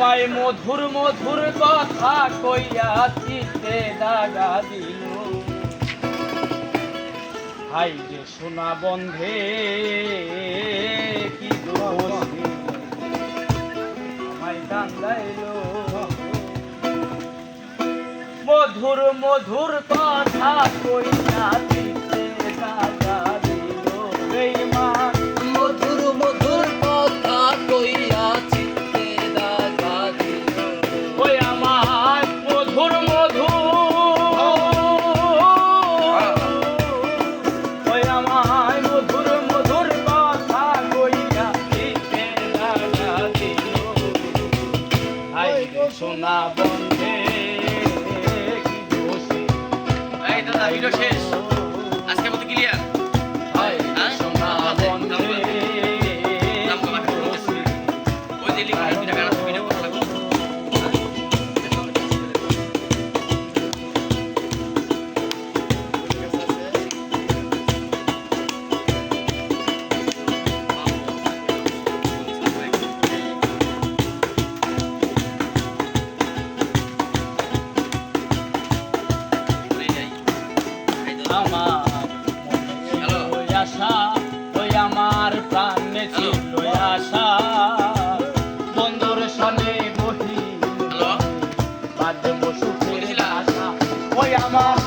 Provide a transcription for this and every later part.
আমায় মধুর মধুর কথা কইয়া চিতে দাগা দিল। হাই যে সোনা বন্ধে, কি মধুর মধুর কথা কইয়া ভিডিও শেষ ছিল আশা। বন্ধুর সনে বহি বাদ বসু আশা। আমার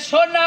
সোনা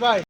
ভাই